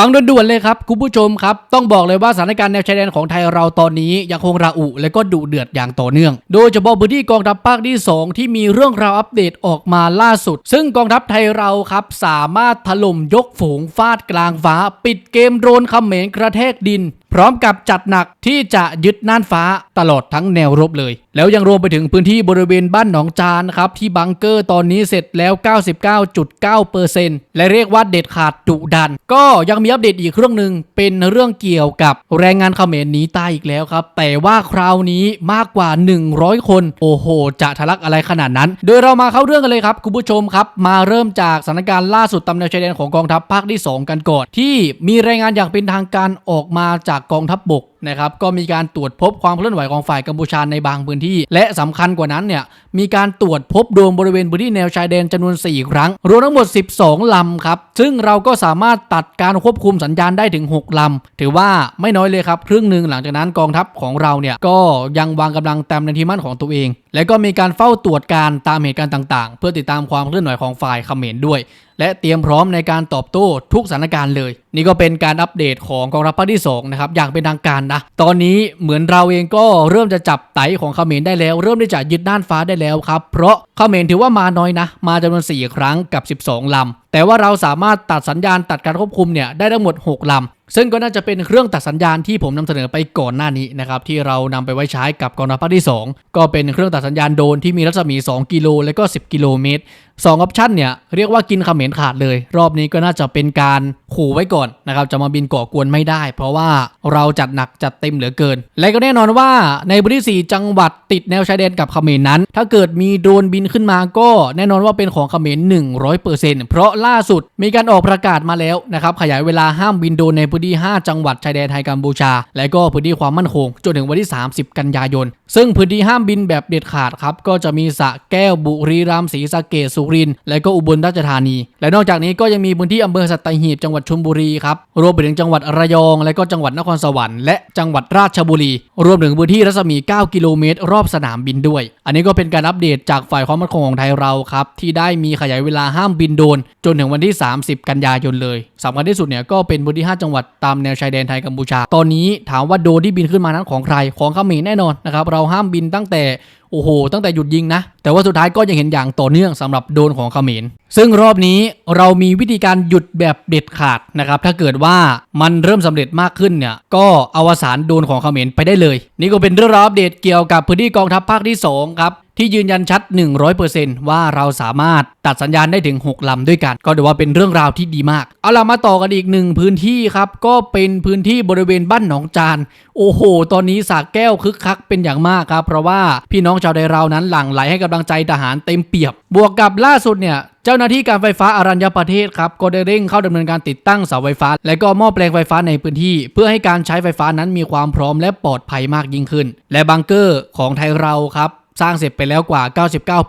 ฟังด่วนๆเลยครับคุณผู้ชมครับ ต้องบอกเลยว่าสถานการณ์แนวชายแดนของไทยเราตอนนี้ยังคงระอุและก็ดุเดือดอย่างต่อเนื่อง โดยเฉพาะพื้นที่กองทัพภาคที่ 2 ที่มีเรื่องราวอัปเดตออกมาล่าสุด ซึ่งกองทัพไทยเราครับสามารถถล่มยกฝูงฟาดกลางฟ้า ปิดเกมโดรนเขมรกระแทกดินพร้อมกับจัดหนักที่จะยึดน่านฟ้าตลอดทั้งแนวรบเลย แล้วยังรวมไปถึงพื้นที่บริเวณบ้านหนองจานครับที่บังเกอร์ตอนนี้เสร็จแล้ว 99.9%และเรียกว่าเด็ดขาดดุดัน ก็ยังมีอัปเดตอีกเรื่องหนึ่งเป็นเรื่องเกี่ยวกับแรงงานเขมรหนีตายอีกแล้วครับ แต่ว่าคราวนี้มากกว่า 100 คน โอ้โห จะทะลักอะไรขนาดนั้น โดยเรามาเข้าเรื่องกันเลยครับคุณผู้ชมครับ มาเริ่มจากสถานการณ์ล่าสุดตำแหน่งชายแดนของกองทัพภาคที่ 2 กันก่อนที่มีรายงานอย่างเป็นทางการออกมาจากกองทัพบบก นะครับก็มีการตรวจพบความเคลื่อนไหวของฝ่ายกัมพูชาในบางพื้นที่ และสำคัญกว่านั้นเนี่ยมีการตรวจพบโดรนบริเวณพื้นที่แนวชายแดนจำนวน 4 ครั้ง รวมทั้งหมด 12 ลำครับซึ่งเราก็สามารถตัดการควบคุมสัญญาณได้ถึง 6 ลำ ถือว่าไม่น้อยเลยครับ ครึ่งหนึ่งหลังจากนั้นกองทัพของเราเนี่ยก็ยังวางกำลังเต็มในที่มั่นของตัวเอง และก็มีการเฝ้าตรวจการตามเหตุการณ์ต่างๆ เพื่อติดตามความเคลื่อนไหวของฝ่ายเขมรด้วย และเตรียมพร้อมในการตอบโต้ทุกสถานการณ์เลย นี่ก็เป็นการอัปเดตของกองทัพภาคที่2นะครับอย่างเป็นทางการนะตอนนี้เหมือนเราเองก็เริ่มจะจับไตของเขมรได้แล้ว เริ่มที่จะยึดด้านฟ้าได้แล้วครับ เพราะเขมรถือว่ามาน้อยนะ มาจำนวน 4 ครั้งกับ 12 ลำ แต่ว่าเราสามารถตัดสัญญาณตัดการควบคุมเนี่ยได้ทั้งหมด 6ลำ ซึ่งก็น่าจะเป็นเครื่องตัดสัญญาณที่ผมนำเสนอไปก่อนหน้านี้นะครับที่เรานำไปไว้ใช้กับกองทัพภาคที่ 2 ก็เป็นเครื่องตัดสัญญาณโดนที่มีรัศมี 2 กิโลและก็ 10 กิโลเมตร2ออปชันเนี่ยเรียกว่ากินขมรขาดเลย รอบนี้ก็น่าจะเป็นการขู่ไว้ก่อนนะครับจะมาบินก่อกวนไม่ได้ เพราะว่าเราจัดหนักจัดเต็มเหลือเกิน และก็แน่นอนว่าในพื้นที่4จังหวัดติดแนวชายแดนกับขมรนั้น ถ้าเกิดมีโดนบินขึ้นมาก็แน่นอนว่าเป็นของขมร100%เพราะล่าสุดมีการออกประกาศมาแล้วนะครับขยายเวลาห้ามบินโดนในพื้นที่ 5 จังหวัดชายแดนไทยกัมพูชา และก็พื้นที่ความมั่นคงจนถึงวันที่ 30 กันยายน ซึ่งพื้นที่ห้ามบินแบบเด็ดขาดครับก็จะมีสะแก้วบุรีรัมย์ศรีสะเกษสุรินทร์และก็อุบลราชธานี และนอกจากนี้ก็ยังมีพื้นที่อำเภอสัตหีบจังหวัดชลบุรีครับรวมไปถึงจังหวัดระยอง และก็จังหวัดนครสวรรค์และจังหวัดราชบุรี รวมถึงพื้นที่รัศมี 9 กิโลเมตร รอบสนามบินด้วย อันนี้ก็เป็นการอัปเดตจากฝ่ายความมั่นคงของไทยเราครับที่ได้มีขยายเวลาห้ามบินโดน จนถึงวันที่ 30 กันยายนเลยสำคัญที่สุดเนี่ยก็เป็นพื้นที่ 5 จังหวัดตามแนวชายแดนไทยกัมพูชา ตอนนี้ถามว่าโดรนที่บินขึ้นมานั้นของใครของเขมรแน่นอนนะครับเราห้ามบินตั้งแต่โอ้โห ตั้งแต่หยุดยิงนะ แต่ว่าสุดท้ายก็ยังเห็นอย่างต่อเนื่องสำหรับโดนของเขมร ซึ่งรอบนี้เรามีวิธีการหยุดแบบเด็ดขาดนะครับ ถ้าเกิดว่ามันเริ่มสำเร็จมากขึ้นเนี่ย ก็อวสานโดนของเขมรไปได้เลย นี่ก็เป็นเรื่องราวอัปเดตเกี่ยวกับพื้นที่กองทัพภาคที่2ครับที่ยืนยันชัด 100%ว่าเราสามารถตัดสัญญาณได้ถึง 6 ลำด้วยกัน ก็ถือว่าเป็นเรื่องราวที่ดีมาก เอาล่ะมาต่อกันอีกหนึ่งพื้นที่ครับ ก็เป็นพื้นที่บริเวณบ้านหนองจาน โอ้โห ตอนนี้สากแก้วคึกคักเป็นอย่างมากครับ เพราะว่าพี่น้ององชาวไทยเรานั้นหลั่งไหลให้กำลังใจทหารเต็มเปียบ บวกกับล่าสุดเนี่ยเจ้าหน้าที่การไฟฟ้าอารัญญประเทศครับก็ได้เร่งเข้าดำเนินการติดตั้งเสาไฟฟ้า และก็หม้อแปลงไฟฟ้าในพื้นที่ เพื่อให้การใช้ไฟฟ้านั้นมีความพร้อมและปลอดภัยมากยิ่งขึ้น และบังเกอร์ของไทยเราครับสร้างเสร็จไปแล้วกว่า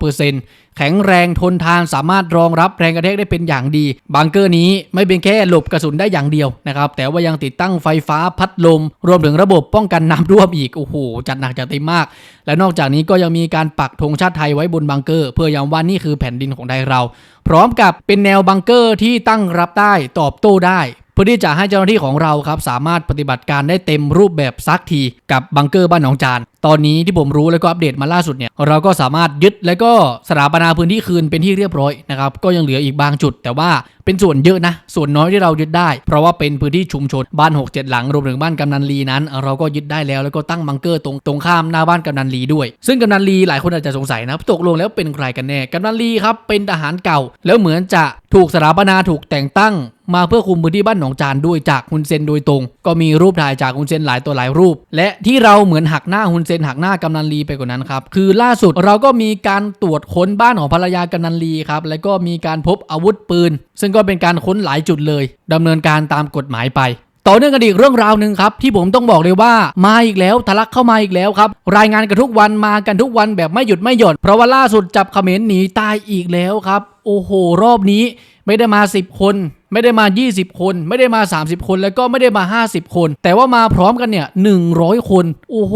99% แข็งแรงทนทานสามารถรองรับแรงกระแทกได้เป็นอย่างดี บังเกอร์นี้ไม่เป็นแค่หลบกระสุนได้อย่างเดียวนะครับแต่ว่ายังติดตั้งไฟฟ้าพัดลม รวมถึงระบบป้องกันน้ำท่วมอีกโอ้โหจัดหนักจัดเต็มมาก และนอกจากนี้ก็ยังมีการปักธงชาติไทยไว้บนบังเกอร์ เพื่อย้ำว่านี่คือแผ่นดินของไทยเรา พร้อมกับเป็นแนวบังเกอร์ที่ตั้งรับได้ตอบโต้ได้ พื่อที่จะให้เจ้าหน้าที่ของเราครับสามารถปฏิบัติการได้เต็มรูปแบบซักทีกับบังเกอร์บ้านหนองจาน ตอนนี้ที่ผมรู้แล้วก็อัปเดตมาล่าสุดเนี่ยเราก็สามารถยึดและก็สถาปนาพื้นที่คืนเป็นที่เรียบร้อยนะครับก็ยังเหลืออีกบางจุด แต่ว่าเป็นส่วนเยอะนะ ส่วนน้อยที่เรายึดได้ เพราะว่าเป็นพื้นที่ชุมชนบ้าน 6 7 หลังรวมถึงบ้านกำนันลีนั้น เราก็ยึดได้แล้วแล้วก็ตั้งบังเกอร์ตรงตรงข้ามหน้าบ้านกำนันลีด้วย ซึ่งกำนันลีหลายคนอาจจะสงสัยนะตกลงแล้วเป็นใครกันแน่กำนันลีครับเป็นทหารเก่า แล้วเหมือนจะถูกสถาปนาถูกแต่งตั้ง มาเพื่อคุมพื้นที่บ้านหนองจานด้วยจากฮุนเซนโดยตรง ก็มีรูปถ่ายจากฮุนเซนหลายตัวหลายรูป และที่เราเหมือนหักหน้าฮุนเซนหักหน้ากำนันลีไปกว่านั้นครับคือล่าสุดเราก็มีการตรวจค้นบ้านของภรรยากำนันลีครับแล้วก็มีการพบอาวุธปืน ซึ่งก็เป็นการค้นหลายจุดเลยดำเนินการตามกฎหมายไปต่อเนื่องกันอีกเรื่องราวหนึ่งครับ ที่ผมต้องบอกเลยว่ามาอีกแล้วทะลักเข้ามาอีกแล้วครับ รายงานกันทุกวันมากันทุกวันแบบไม่หยุดไม่หย่อนเพราะว่าล่าสุดจับเขมรหนีตายอีกแล้วครับ โอ้โห รอบนี้ไม่ได้มา 10 คน ไม่ได้มา 20 คน ไม่ได้มา 30 คน แล้วก็ไม่ได้มา 50 คน แต่ว่ามาพร้อมกันเนี่ย 100 คน โอ้โห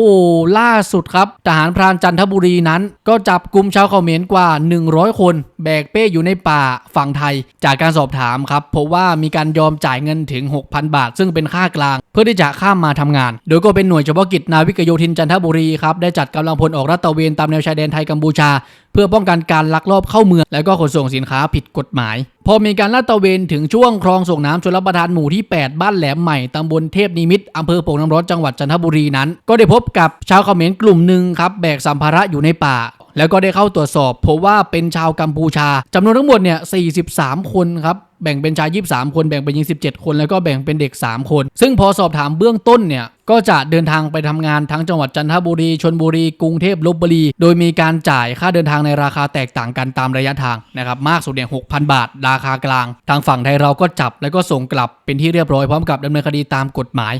ล่าสุดครับ ทหารพรานจันทบุรีนั้น ก็จับกลุ่มชาวเขมรกว่า 100 คน แบกเป้อยู่ในป่าฝั่งไทย จากการสอบถามครับพบว่ามีการยอมจ่ายเงินถึง 6,000 บาท ซึ่งเป็นค่ากลาง เพื่อที่จะข้ามมาทำงาน โดยก็เป็นหน่วยเฉพาะกิจนาวิกโยธินจันทบุรีครับ ได้จัดกำลังพลออกรัตระเวนตามแนวชายแดนไทยกัมพูชาเพื่อป้องกันการลักลอบเข้าเมือง และก็ขนส่งสินค้าผิดกฎหมาย พอมีการลาดตระเวนถึงช่วงคลองส่งน้ำชลประทานหมู่ที่ 8 บ้านแหลมใหม่ตำบลเทพนิมิตรอำเภอโป่งน้ำร้อนจังหวัดจันทบุรีนั้น ก็ได้พบกับชาวเขมรกลุ่มหนึ่งครับแบกสัมภาระอยู่ในป่า แล้วก็ได้เข้าตรวจสอบพบว่าเป็นชาวกัมพูชาจำนวนทั้งหมดเนี่ย43 คนครับ แบ่งเป็นชาย 23 คนแบ่งเป็นหญิง 17 คนแล้วก็แบ่งเป็นเด็ก 3 คน ซึ่งพอสอบถามเบื้องต้นเนี่ยก็จะเดินทางไปทำงานทั้งจังหวัดจันทบุรีชนบุรีกรุงเทพลบบุรี โดยมีการจ่ายค่าเดินทางในราคาแตกต่างกันตามระยะทางนะครับมากสุดเนี่ย6,000บาท ราคากลาง ทางฝั่งไทยเราก็จับแล้วก็ส่งกลับเป็นที่เรียบร้อยพร้อมกับดำเนินคดีตามกฎหมาย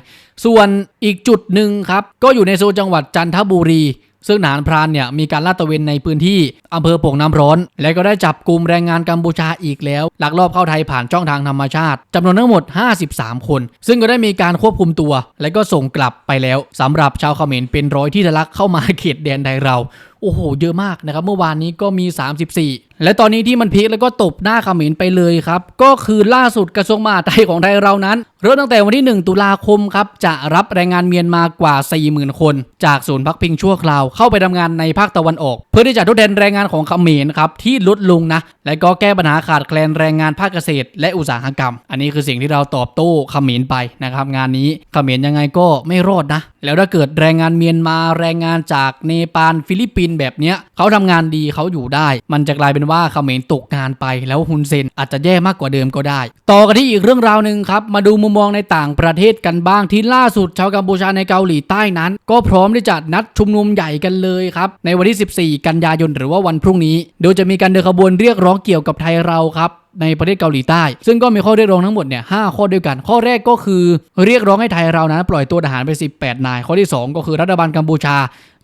ส่วนอีกจุดหนึ่งครับก็อยู่ในโซนจังหวัดจันทบุรี ซึ่งทหารพรานเนี่ยมีการลาดตระเวนในพื้นที่อำเภอโป่งน้ำร้อน และก็ได้จับกลุ่มแรงงานกัมพูชาอีกแล้วลักลอบเข้าไทยผ่านช่องทางธรรมชาติจำนวนทั้งหมด 53 คน ซึ่งก็ได้มีการควบคุมตัว และก็ส่งกลับไปแล้วสำหรับชาวเขมรเป็นร้อยที่ทะลักเข้ามาเขตแดนไทยเราโอ้โห เยอะมากนะครับ เมื่อวานนี้ก็มี 34 และตอนนี้ที่มันพีคแล้วก็ตบหน้าเขมรไปเลยครับ ก็คือล่าสุดกระทรวงมหาดไทยของไทยเรานั้น เริ่มตั้งแต่วันที่ 1 ตุลาคมครับ จะรับแรงงานเมียนมากว่า 40,000 คน จากศูนย์พักพิงชั่วคราว เข้าไปทำงานในภาคตะวันออก เพื่อที่จะทดแทนแรงงานของเขมรครับ ที่ลดลงนะ และก็แก้ปัญหาขาดแคลนแรงงานภาคเกษตร และอุตสาหกรรม อันนี้คือสิ่งที่เราตอบโต้เขมรไปนะครับงานนี้เขมรยังไงก็ไม่รอดนะ แล้วถ้าเกิดแรงงานเมียนมาแรงงานจากเนปาลฟิลิปปินส์แบบเนี้ยเขาทำงานดีเขาอยู่ได้ มันจะกลายเป็นว่าเขมรตกงานไปแล้วฮุนเซนอาจจะแย่มากกว่าเดิมก็ได้ ต่อกันที่อีกเรื่องราวหนึ่งครับมาดูมุมมองในต่างประเทศกันบ้างที่ล่าสุดชาวกัมพูชาในเกาหลีใต้นั้น ก็พร้อมที่จะนัดชุมนุมใหญ่กันเลยครับในวันที่ 14 กันยายนหรือว่าวันพรุ่งนี้ โดยจะมีการเดินขบวนเรียกร้องเกี่ยวกับไทยเราครับในประเทศเกาหลีใต้ ซึ่งก็มีข้อเรียกร้องทั้งหมดเนี่ยหข้อด้วยกัน ข้อแรกก็คือเรียกร้องให้ไทยเรานั้นปล่อยตัวทหารไป 18 นาย ข้อที่ 2 ก็คือรัฐบาลกัมพูชา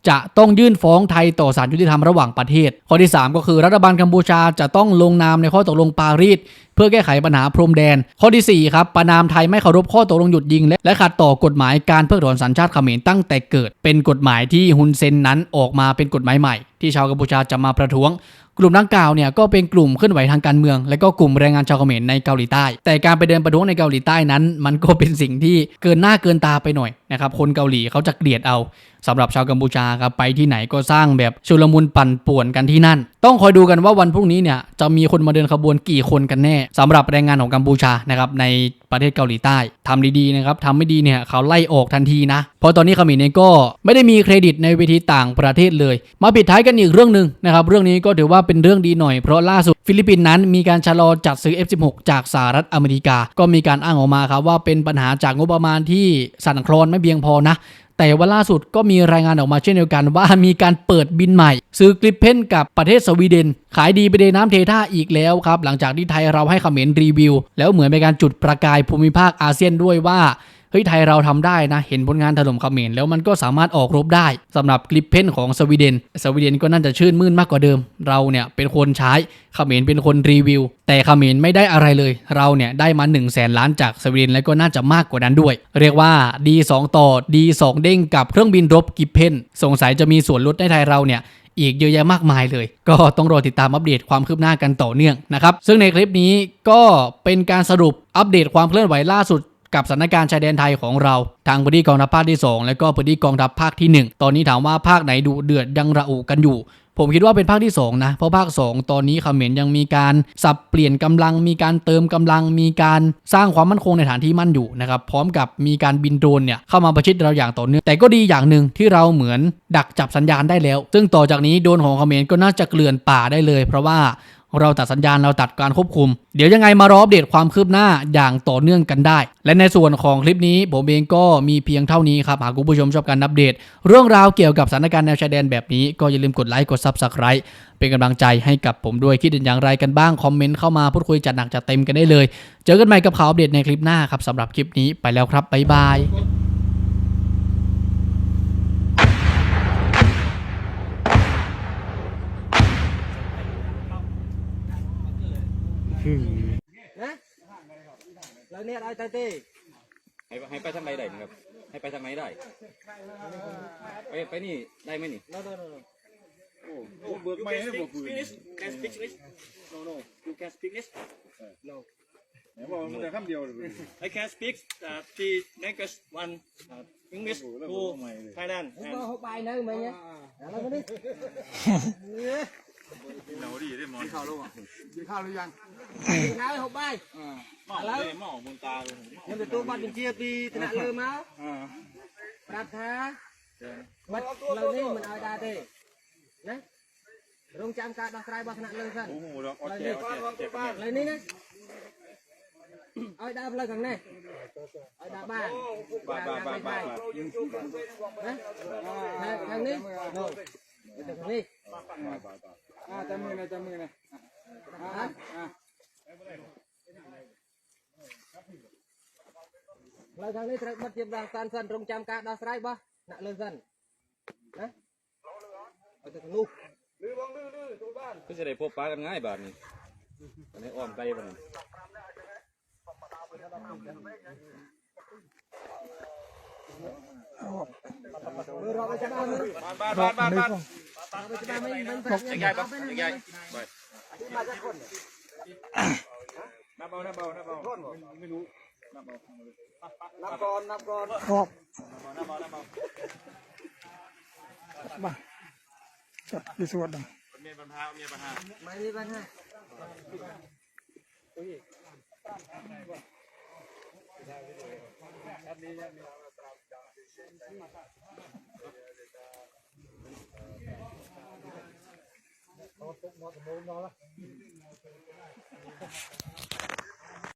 จะต้องยื่นฟ้องไทยต่อศาลยุติธรรมระหว่างประเทศ ข้อที่ 3 ก็คือรัฐบาลกัมพูชาจะต้องลงนามในข้อตกลงปารีส เพื่อแก้ไขปัญหาพรมแดน ข้อที่ 4 ครับประนามไทยไม่เคารพข้อตกลงหยุดยิง และและขัดต่อกฎหมายการเพิกถอนสัญชาติเขมรตั้งแต่เกิด เป็นกฎหมายที่ฮุนเซนนั้นออกมาเป็นกฎหมายใหม่ ที่ชาวกัมพูชาจะมาประท้วงกลุ่มดังกล่าวเนี่ยก็เป็นกลุ่มเคลื่อนไหวทางการเมือง และก็กลุ่มแรงงานชาวเขมรในเกาหลีใต้ แต่การไปเดินประท้วงในเกาหลีใต้นั้น มันก็เป็นสิ่งที่เกินหน้าเกินตาไปหน่อยนะครับคนเกาหลีเขาจะเกลียดเอาสำหรับชาวกัมพูชาครับไปที่ไหนก็สร้างแบบชุลมุนปั่นป่วนกันที่นั่น ต้องคอยดูกันว่าวันพรุ่งนี้เนี่ยจะมีคนมาเดินขบวนกี่คนกันแน่สำหรับแรงงานของกัมพูชานะครับในประเทศเกาหลีใต้ทำดีๆนะครับทำไม่ดีเนี่ยเขาไล่ออกทันทีนะเพราะตอนนี้เขมรเองก็ไม่ได้มีเครดิตในเวทีต่างประเทศเลย มาปิดท้ายกันอีกเรื่องหนึ่งนะครับเรื่องนี้ก็ถือว่าเป็นเรื่องดีหน่อยเพราะล่าสุดฟิลิปปินส์นั้นมีการชะลอจัดซื้อ F16 จากสหรัฐอเมริกา ก็มีการอ้างออกมาครับว่าเป็นปัญหาจากงบประมาณที่สั่นคลอนไม่เพียงพอนะ แต่ว่าล่าสุดก็มีรายงานออกมาเช่นเดียวกันว่ามีการเปิดบินใหม่ ซื้อกลิปเพนกับประเทศสวีเดน ขายดีไปเดน้ำเทท่าอีกแล้วครับ หลังจากที่ไทยเราให้เขมรรีวิว แล้วเหมือนเป็นการจุดประกายภูมิภาคอาเซียนด้วยว่า เฮ้ยไทยเราทำได้นะ เห็นผลงานถล่มเขมรแล้วมันก็สามารถออกรบได้สำหรับกลิปเพนของสวีเดน สวีเดนก็น่าจะชื่นมื่นมากกว่าเดิม เราเนี่ยเป็นคนใช้เขมรเป็นคนรีวิว แต่เขมรไม่ได้อะไรเลย เราเนี่ยได้มา1นึ่งแสนล้านจากสวีเดนแล้วก็น่าจะมากกว่านั้นด้วย เรียกว่าดี2ต่อดี2เด้งกับเครื่องบินรบกิปเพนสงสัยจะมีส่วนลดในไทยเราเนี่ยอีกเยอะแยะมากมายเลย ก็ต้องรอติดตามอัปเดตความคืบหน้ากันต่อเนื่องนะครับ ซึ่งในคลิปนี้ก็เป็นการสรุปอัปเดตความเคลื่อนไหวล่าสุด กับสถานการณ์ชายแดนไทยของเรา ทางพื้นที่กองทัพภาคที่ 2 และก็พื้นที่กองทัพภาคที่ 1 ตอนนี้ถามว่าภาคไหนดูเดือดยังระอุกันอยู่ ผมคิดว่าเป็นภาคที่ 2 นะ เพราะภาค 2 ตอนนี้เขมรยังมีการสับเปลี่ยนกำลัง มีการเติมกำลัง มีการสร้างความมั่นคงในฐานที่มั่นอยู่นะครับ พร้อมกับมีการบินโดรนเนี่ยเข้ามาประชิดเราอย่างต่อเนื่อง แต่ก็ดีอย่างหนึ่งที่เราเหมือนดักจับสัญญาณได้แล้ว ซึ่งต่อจากนี้โดรนของเขมรก็น่าจะเกลื่อนป่าได้เลย เพราะว่า เราตัดสัญญาณเราตัดการควบคุม เดี๋ยวยังไงมารออัปเดตความคืบหน้าอย่างต่อเนื่องกันได้ และในส่วนของคลิปนี้ผมเองก็มีเพียงเท่านี้ครับหากคุณผู้ชมชอบการอัปเดต เรื่องราวเกี่ยวกับสถานการณ์แนวชายแดนแบบนี้ก็อย่าลืมกดไลค์กด Subscribe เป็นกำลังใจให้กับผมด้วยคิดเห็นอย่างไรกันบ้างคอมเมนต์เข้ามาพูดคุยจัดหนักจัดเต็มกันได้เลย เจอกันใหม่กับข่าวอัปเดตในคลิปหน้าครับสำหรับคลิปนี้ไปแล้วครับบ๊ายบาย นะแล้วเนี่ยไอ้ตาเต้ให้ให้ไปทางไหนได้ครับ ให้ไปทางไหนได้ ไปไปนี่ได้ไหมนี่แล้วแล้วแล้วโอ้เบิกไม่ให้บอกปืน English can speak English no no you can speak English ไหนบอกมันแต่คำเดียวเลย I can speak uh, the language one uh, English Two Thailand and หกใบนึงมั้ยเนี่ยแล้วก็นี่ เหนาดีได้มอนกินข้าวแล้อะกินข้าวหรือยังดีข้านหกใบแล้วหม้อบนตาเลยมันจะตัวบัตรเป็นเชียร์ปีถตระเลิมเอารับท้าบัตรเรานี่มันเอาได้เต้นะโรงจำการบางใรบ้างขณะเลยกันโอ้โเราเอาเจ็บอเจ็บเลยนี่นะเอาดาบเลยกันแน่เอาดาบ้านบ้านบ้านบ้านบ้านทางนี้ทางนี้ อ่าจับมือนะจับมือนะอ่าอ่า ផ្លូវខាងនេះត្រូវបិទជាម្ដងសានសិនរងចាំការដោះស្រាយរបស់អ្នកលើសិនណាឲ្យទៅខាងនោះ ก็จะได้พบปะกันง่ายบาทนี้อันนี้อ้อมไกลบาทนี้ មើលរាប់ឲ្យច្បាស់មើល บาทบาทบาทบาท រាប់ឲ្យច្បាស់ หกใหญ่ปงใหญ่ไปนับเบานับเบานับเบาไม่รู้นับเบานับก่อนนับก่อนครบนับเบานับเบาบ้าจัดดีสวดดังเมียปัญหาเมียปัญหาไม่มีปัญหาครับ 我懂，我就冇咁啦。